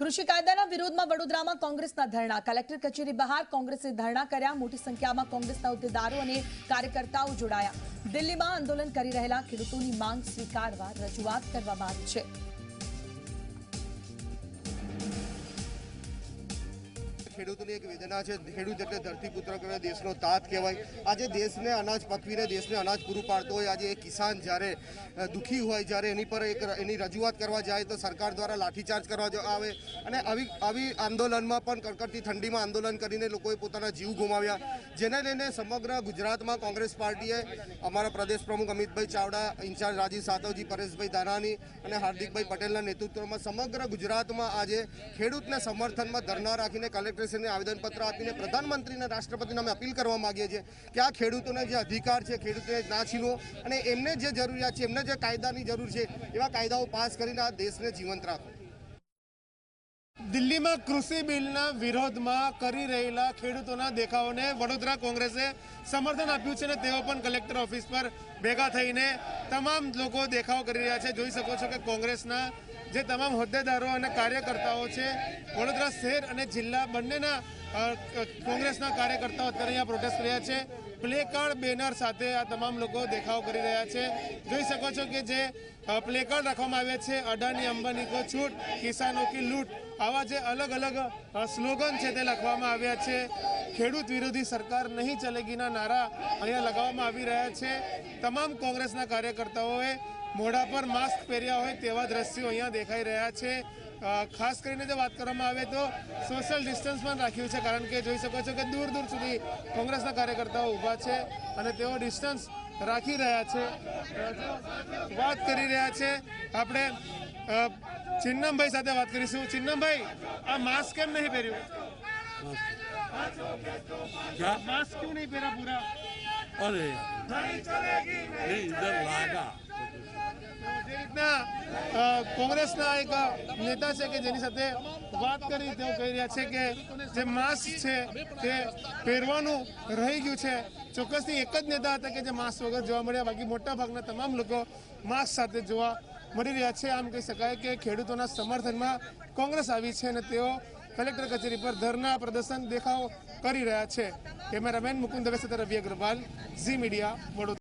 કૃષિ કાયદાના વિરોધમાં વડોદરામાં કોંગ્રેસના ધરણા. કલેક્ટર કચેરી બહાર કોંગ્રેસે ધરણા કર્યા. મોટી સંખ્યામાં કોંગ્રેસના હોદ્દેદારો અને કાર્યકર્તાઓ જોડાયા. દિલ્હીમાં આંદોલન કરી રહેલા ખેડૂતોની માંગ સ્વીકારવા રજૂઆત કરવામાં આવી છે. ખેડૂતોની એક વેદના છે. ખેડૂત એટલે ધરતીપુત્ર કહેવાય દેશનો તાત કહેવાય. આજે દેશને અનાજ પકવીને દેશને અનાજ પૂરું પાડતો હોય. આજે એ કિસાન જ્યારે દુઃખી હોય જ્યારે એની પર એક એની રજૂઆત કરવા જાય તો સરકાર દ્વારા લાઠીચાર્જ કરવા આવે. અને આવી આવી આંદોલનમાં પણ કડકડતી ઠંડીમાં આંદોલન કરીને લોકોએ પોતાના જીવ ગુમાવ્યા. જેને લઈને સમગ્ર ગુજરાતમાં કોંગ્રેસ પાર્ટીએ અમારા પ્રદેશ પ્રમુખ અમિતભાઈ ચાવડા, ઇન્ચાર્જ રાજીવ સાતવજી, પરેશભાઈ દાનાની અને હાર્દિકભાઈ પટેલના નેતૃત્વમાં સમગ્ર ગુજરાતમાં આજે ખેડૂતને સમર્થનમાં ધરણા રાખીને કલેક્ટરશ્રીને આવેદનપત્ર આપીને પ્રધાનમંત્રીને રાષ્ટ્રપતિને અમે અપીલ કરવા માગીએ છીએ કે આ ખેડૂતોને જે અધિકાર છે ખેડૂતોને ના છીનવો અને એમને જે જરૂરિયાત છે, એમને જે કાયદાની જરૂર છે, એવા કાયદાઓ પાસ કરીને આ દેશને જીવંત રાખો. દિલ્હીમાં કૃષિ બિલના વિરોધમાં કરી રહેલા ખેડૂતોના દેખાવોને વડોદરા કોંગ્રેસે સમર્થન આપ્યું છે અને તેઓ પણ કલેક્ટર ઓફિસ પર ભેગા થઈને તમામ લોકો દેખાવ કરી રહ્યા છે. જોઈ શકો છો કે કોંગ્રેસના જે તમામ હોદ્દેદારો અને કાર્યકર્તાઓ છે, વડોદરા શહેર અને જિલ્લા બંનેના કોંગ્રેસના કાર્યકર્તાઓ અત્યારે અહીંયા પ્રોટેસ્ટ કર્યા છે. પ્લે કાર્ડ બેનર સાથે આ તમામ લોકો દેખાવ કરી રહ્યા છે. જોઈ શકો છો કે જે પ્લે કાર્ડ રાખવામાં આવ્યા છે, અડાની અંબાની કો છૂટ, કિસાનો કી લૂંટ, આવા જે અલગ અલગ સ્લોગન છે તે લખવામાં આવ્યા છે. ખેડૂત વિરોધી સરકાર નહીં ચલેગીના નારા અહીંયા લગાવવામાં આવી રહ્યા છે. તમામ કોંગ્રેસના કાર્યકર્તાઓએ મોઢા પર માસ્ક પહેર્યા હોય તેવા દ્રશ્યો અહીંયા દેખાઈ રહ્યા છે. ખાસ કરીને જો વાત કરવામાં આવે તો સોશિયલ ડિસ્ટન્સ પણ રાખ્યું છે કારણ કે જોઈ શકો છો કે દૂર દૂર સુધી કોંગ્રેસના કાર્યકર્તાઓ ઊભા છે અને તેઓ ડિસ્ટન્સ રાખી રહ્યા છે. વાત કરી રહ્યા છે આપણે ચિન્નમભાઈ સાથે વાત કરીશું. ચિન્નમભાઈ આ માસ્ક કેમ નહીં પહેર્યું? માસ્ક કેમ નહીં પહેર્યા પૂરા? અરે. નહીં લાગા. રીતના કોંગ્રેસના એક નેતા છે કે જેની સાથે વાત કરી, તેઓ કહી રહ્યા છે કે જે માસ્ક છે તે પહેરવાનું રહી ગયું છે. ચોક્કસથી એક જ નેતા હતા કે જે માસ્ક વગર જોવા મળ્યા. બાકી મોટા ભાગના તમામ લોકો માસ્ક સાથે જોવા મળી રહ્યા છે. આમ કહી શકાય કે ખેડૂતોના સમર્થનમાં કોંગ્રેસ આવી છે અને તેઓ કલેક્ટર કચેરી પર ધરના પ્રદર્શન દેખાવ કરી રહ્યા છે. કેમેરામેન મુકુંદ દવે સાથે રવિ અગ્રવાલ, ઝી મીડિયા, વડોદરા.